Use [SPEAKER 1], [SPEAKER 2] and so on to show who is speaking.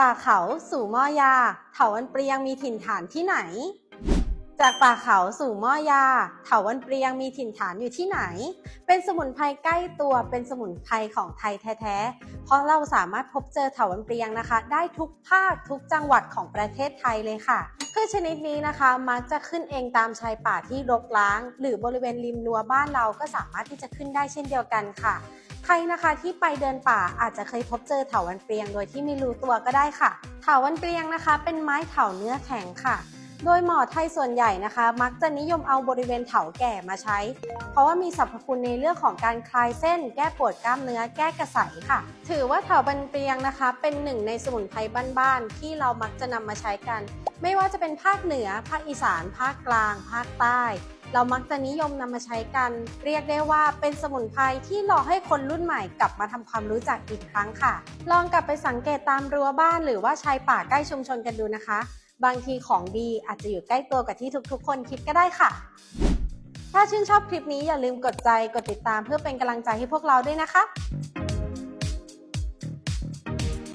[SPEAKER 1] ป่าเขาสู่ม้อยา เถาวันเปรียงมีถิ่นฐานที่ไหน จากป่าเขาสู่ม้อยา เถาวันเปรียงมีถิ่นฐานอยู่ที่ไหน เป็นสมุนไพรใกล้ตัวเป็นสมุนไพรของไทยแท้ๆ เพราะเราสามารถพบเจอเถาวันเปรียงนะคะ ได้ทุกภาคทุกจังหวัดของประเทศไทยเลยค่ะพืชชนิดนี้นะคะมักจะขึ้นเองตามชายป่าที่รกร้าง หรือบริเวณริมรั้วบ้านเราก็สามารถที่จะขึ้นได้เช่นเดียวกันค่ะ ใครนะคะที่ไปเดินป่าอาจจะเคยพบเจอเถาวันเปรียงโดยที่ไม่รู้ตัวก็ได้ค่ะ เถาวันเปรียงนะคะ เป็นไม้เถาเนื้อแข็งค่ะ โดยหมอไทยส่วนใหญ่นะคะ มักจะนิยมเอาบริเวณเถาแก่มาใช้ เพราะว่ามีสรรพคุณในเรื่องของการคลายเส้น แก้ปวดกล้ามเนื้อ แก้กระสายค่ะ ถือว่าเถาบันเปรียงนะคะ เป็นหนึ่งในสมุนไพรบ้านๆที่เรามักจะนำมาใช้กัน ไม่ว่าจะเป็นภาคเหนือ ภาคอีสาน ภาคกลาง ภาคใต้ เรามักจะนิยมนำมาใช้กัน เรียกได้ว่าเป็นสมุนไพรที่รอให้คนรุ่นใหม่กลับมาทำความรู้จักอีกครั้งค่ะ ลองกลับไปสังเกตตามรั้วบ้านหรือว่าชายป่าใกล้ชุมชนกันดูนะคะ บางทีของดีอาจจะอยู่ใกล้ตัวกับที่ทุกๆ คนคิดก็ได้ค่ะ ถ้าชื่นชอบคลิปนี้อย่าลืมกดใจกดติดตามเพื่อเป็นกำลังใจให้พวกเราด้วยนะคะ